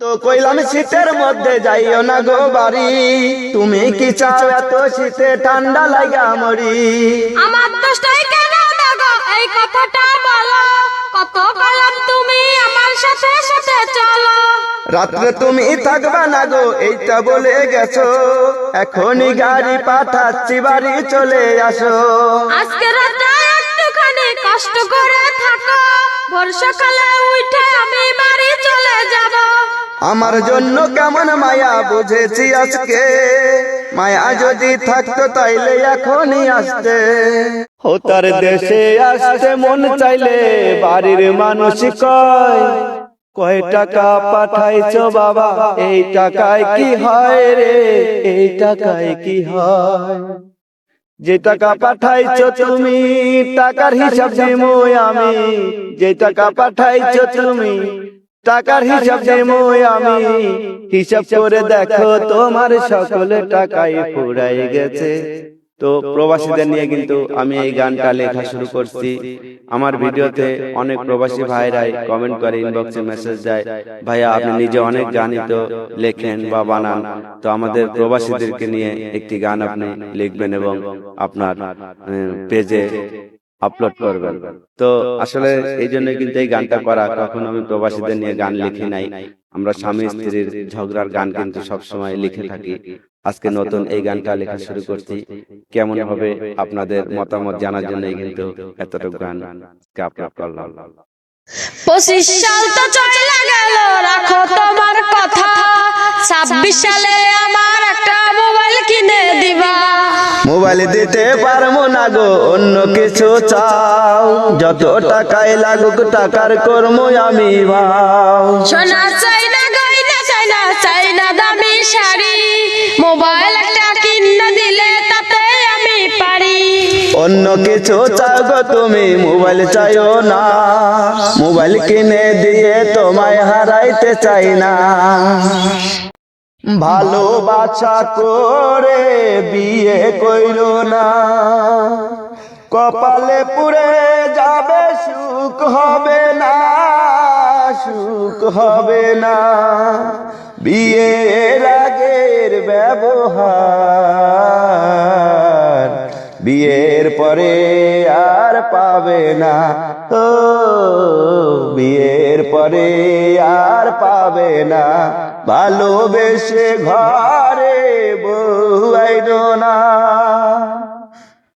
তো কইলাম শীতের মধ্যে যাইও না গো বাড়ি। তুমি কি চাও এত শীতে ঠান্ডা লাগা মরি? আমার দোষটাই কেন দাগো এই কথাটা বলো। কত কলম তুমি আমার সাথে সাথে চলো? রাত্রে তুমি থাকবা না গো এইটা বলে গেছো। এখনই গাড়ি পাঠাচ্ছি বাড়ি চলে আসো। আজকে রাতে একটুখানি কষ্ট করে থাকো। ভোর সকালে উঠে আমি বাড়ি চলে যাব। আমার জন্য কেমন মায়া বুঝেছি আজকে? মায়া যদি থাকতো তাইলে এখনই আসতে। ও তার দেশে আসতে মন চাইলে বাড়ির মানুষ কয় কয় টাকা পাঠাইছ বাবা? এই টাকায় কি হয় রে? এই টাকায় কি হয়? যে টাকা পাঠাইছ তুমি, টাকার হিসাব দেবো আমি। যে টাকা পাঠাইছ তুমি টাকার হিসাব দেবো আমি। হিসাব করে দেখো তোমার সকল টাকাই ফুরাই গেছে। তো প্রবাসীদের নিয়ে কিন্তু আমি এই গানটা লেখা শুরু করছি। আমার ভিডিওতে অনেক প্রবাসী ভাইরাই কমেন্ট করে ইনবক্সে মেসেজ দেয় ভাইয়া আপনি নিজে অনেক গানই তো লেখেন বা বানান তো আমাদের প্রবাসীদেরকে নিয়ে একটি গান আপনি লিখবেন এবং আপনার পেজে আপলোড করবেন। তো আসলে এই জন্য কিন্তু এই গানটা করা, কখনো আমি প্রবাসীদের নিয়ে গান লিখি নাই। আমরা স্বামী স্ত্রীর ঝগড়ার গান কিন্তু সবসময় লিখে থাকি। আজকে নতুন এই গানটা লেখা শুরু করছি। কেমন হবে আপনাদের মতামত জানার জন্যই কিন্তু এতটুকু গান আপলোড করলাম। পঁচিশ সাল তো চলে গেল, রাখো তোমার কথা। ছাব্বিশ সালে আমার একটা মোবাইল কিনে মোবাইল দিতে পারব না গো অন্য কিছু চাও। যত টাকায় লাগুক টাকার কর্ম আমি ভাও। সোনা চাই না গয়না চাই না চাই না দামি শাড়ি। মোবাইল একটা কিনে দিলে তাতে আমি পারি। অন্য কিছু চাও গো তুমি মোবাইল চাইও না। মোবাইল কিনে দিয়ে তোমায় হারাইতে চাই না। ভালোবাসা করে বিয়ে কইর না। কপালে পুরে যাবে, সুখ হবে না, সুখ হবে না। বিয়ের আগের ব্যবহার, বিয়ের পরে আর পাবে না। ও পরে আর পাবে না। ভালোবেসে ঘরে বউ না।